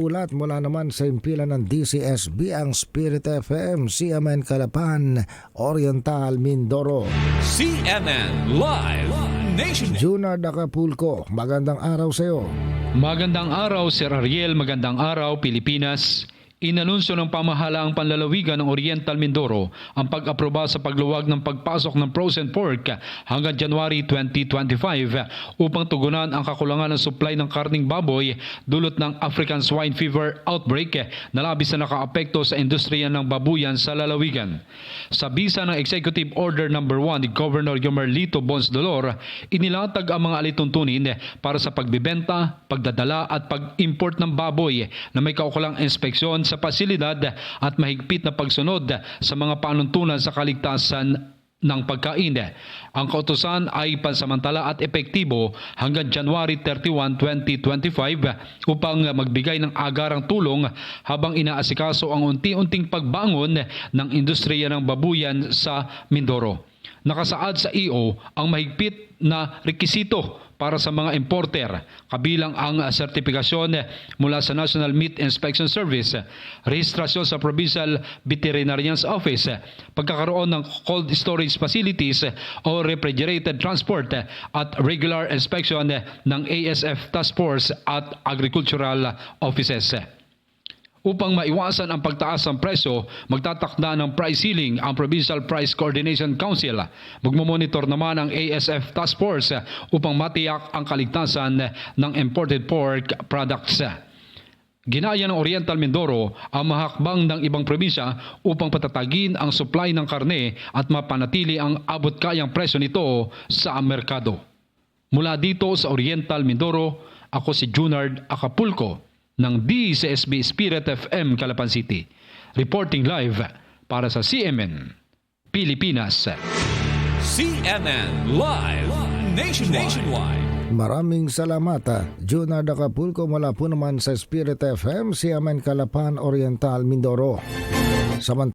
Ulat mula naman sa impila ng DCSB ang Spirit FM, CMN Calapan, Oriental, Mindoro. CNN Live Nation. Junard Acapulco, magandang araw sa iyo. Magandang araw, Sir Ariel. Magandang araw, Pilipinas. Inanunsyo ng pamahalaang panlalawigan ng Oriental Mindoro ang pag-aproba sa pagluwag ng pagpasok ng frozen pork hanggang January 2025 upang tugunan ang kakulangan ng supply ng karning baboy dulot ng African Swine Fever outbreak na labis na nakaapekto sa industriya ng babuyan sa lalawigan. Sa bisa ng Executive Order No. 1 ni Governor Yomer Lito Bons Dolor, inilatag ang mga alituntunin para sa pagbibenta, pagdadala at pag-import ng baboy na may kaukulang inspeksyon sa pasilidad at mahigpit na pagsunod sa mga panuntunan sa kaligtasan ng pagkain. Ang kautosan ay pansamantala at epektibo hanggang January 31, 2025 upang magbigay ng agarang tulong habang inaasikaso ang unti-unting pagbangon ng industriya ng babuyan sa Mindoro. Nakasaad sa EO ang mahigpit na rekisito para sa mga importer, kabilang ang sertifikasyon mula sa National Meat Inspection Service, rehistrasyon sa Provincial Veterinarian's Office, pagkakaroon ng cold storage facilities o refrigerated transport at regular inspection ng ASF Task Force at Agricultural Offices. Upang maiwasan ang pagtaas ng presyo, magtatakda ng price ceiling ang Provincial Price Coordination Council. Magmumonitor naman ang ASF Task Force upang matiyak ang kaligtasan ng imported pork products. Ginaya ng Oriental Mindoro ang mahakbang ng ibang probinsya upang patatagin ang supply ng karne at mapanatili ang abot kayang presyo nito sa merkado. Mula dito sa Oriental Mindoro, ako si Junard Acapulco ng DCSB Spirit FM Calapan City. Reporting live para sa CMN Pilipinas. CNN Live Nation. Nationwide. Maraming salamat. ah. Junard Acapulco mula po naman sa Spirit FM, CMN Calapan, Oriental, Mindoro. Samantala